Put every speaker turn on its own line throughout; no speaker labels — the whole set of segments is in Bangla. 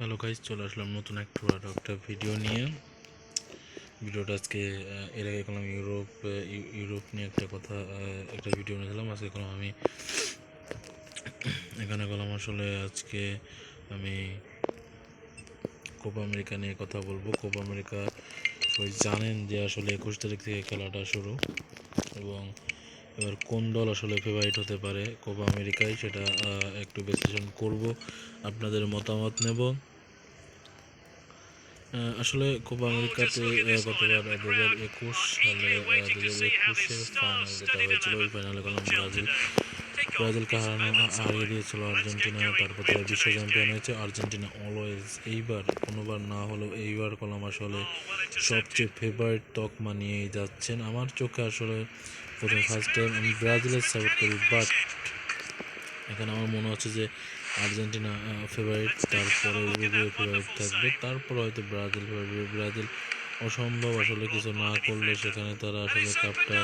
হ্যালো গাইজ চলে আসলাম নতুন আরও একটা ভিডিও নিয়ে। ভিডিওটা আজকে এর আগে করলাম ইউরোপ ইউরোপ নিয়ে একটা কথা একটা ভিডিও নিয়েছিলাম। আজকে করলাম আমি, এখানে করলাম আসলে আজকে আমি কোপা আমেরিকা নিয়ে কথা বলব। কোপা আমেরিকা সবাই জানেন যে আসলে একুশ তারিখ থেকে খেলাটা শুরু এবং এবার কোন দল আসলে ফেভারিট হতে পারে কোপা আমেরিকায় সেটা একটু বিশ্লেষণ করব, আপনাদের মতামত নেব। আসলে কোপা আমেরিকাতে গতবার দু হাজার একুশ সালে দু হাজার একুশের ফাইনাল যেটা হয়েছিল, ওই ফাইনালে গেলাম ব্রাজিল। ব্রাজিলকে হারানো হারিয়ে দিয়েছিল আর্জেন্টিনা, তারপর তারা বিশ্ব চ্যাম্পিয়ন হয়েছে। আর্জেন্টিনা অলওয়েজ এইবার, কোনোবার না হলেও এইবার কলাম আসলে সবচেয়ে ফেভারিট তকমা নিয়েই যাচ্ছেন। আমার চোখে আসলে প্রথম ফার্স্ট টাইম আমি ব্রাজিলের সাপোর্ট করি বাট এখানে আমার মনে হচ্ছে যে আর্জেন্টিনা ফেভারিট তারপরে উরুগুয়ে ফেভারিট থাকবে, তারপর হয়তো ব্রাজিল ফেভারিট ব্রাজিল অসম্ভব আসলে কিছু না করলে সেখানে তারা আসলে কাপটা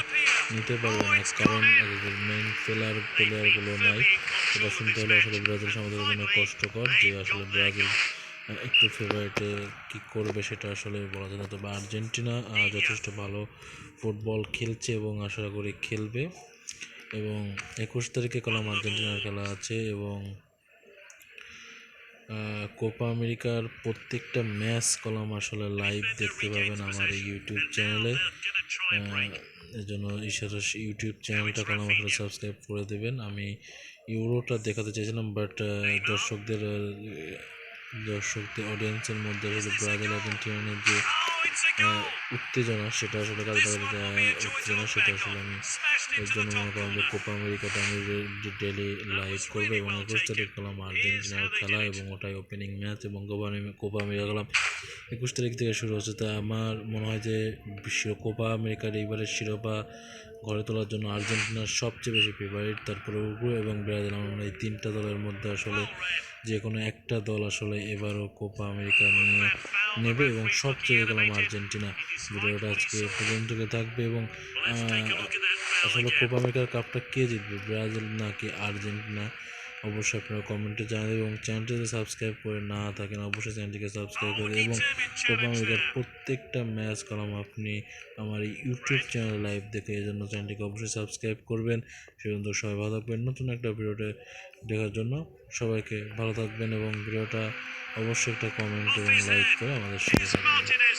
নিতে পারবে না, কারণ মেন প্লেয়ার প্লেয়ারগুলো নাই। এটা শুনতে হলে আসলে ব্রাজিল আমাদের জন্য কষ্টকর যে আসলে ব্রাজিল একটু ফেভারিটে কী করবে সেটা আসলে বলা যায় না। তবে আর্জেন্টিনা যথেষ্ট ভালো ফুটবল খেলছে এবং আশা করি খেলবে। এবং একুশ তারিখে কলাম আর্জেন্টিনার খেলা আছে এবং কোপা আমেরিকার প্রত্যেকটা ম্যাচ কলাম আসলে লাইভ দেখতে পাবেন আমার এই ইউটিউব চ্যানেলে এর জন্য ইশারা ইউটিউব চ্যানেলটা কলাম আসলে সাবস্ক্রাইব করে দেবেন। আমি ইউরোটা দেখাতে চাইছিলাম বাট দর্শকদের দর্শকদের অডিয়েন্সের মধ্যে আসলে ব্রাজিল আর্জেন্টিনার যে উত্তেজনা, সেটা আসলে কাজ উত্তেজনা, সেটা আসলে আমি এর জন্য মনে করলাম যে কোপা আমেরিকাটা আমি ডেলি লাইভ করব এবং একুশ তারিখ করলাম আর্জেন্টিনার খেলা এবং ওটাই ওপেনিং ম্যাচ এবং কোপা কোপা আমেরিকা গেলাম একুশ তারিখ থেকে শুরু হচ্ছে, তা আমার মনে হয় যে বিশ্ব কোপা আমেরিকার এইবারের শিরোপা ঘরে তোলার জন্য আর্জেন্টিনার সবচেয়ে বেশি ফেভারিট তারপরে উরুগুয়ে এবং ব্রাজিল। আমার মনে হয় তিনটা দলের মধ্যে আসলে যে কোনো একটা দল আসলে এবারও কোপা আমেরিকা নিয়ে নেবে এবং সবচেয়ে গেলাম আর্জেন্টিনা। ভিডিওটা আজকে পর্যন্ত থাকবে এবং আসলে কোপা আমেরিকার কাপটা কে জিতবে? ব্রাজিল নাকি আর্জেন্টিনা? অবশ্যই আপনারা কমেন্টে জানাবেন এবং চ্যানেলটিতে সাবস্ক্রাইব করে না থাকেন, অবশ্যই চ্যানেলটিকে সাবস্ক্রাইব করে এবং কোপা আমেরিকার প্রত্যেকটা ম্যাচ কলাম আপনি আমার ইউটিউব চ্যানেল লাইভ দেখে এই জন্য চ্যানেলটিকে অবশ্যই সাবস্ক্রাইব করবেন। সেজন্য সবাই ভালো থাকবেন। নতুন একটা ভিডিওতে দেখার জন্য সবাইকে ভালো থাকবেন এবং ভিডিওটা অবশ্যই একটা কমেন্ট এবং লাইক করে আমাদের সাথে থাকবেন।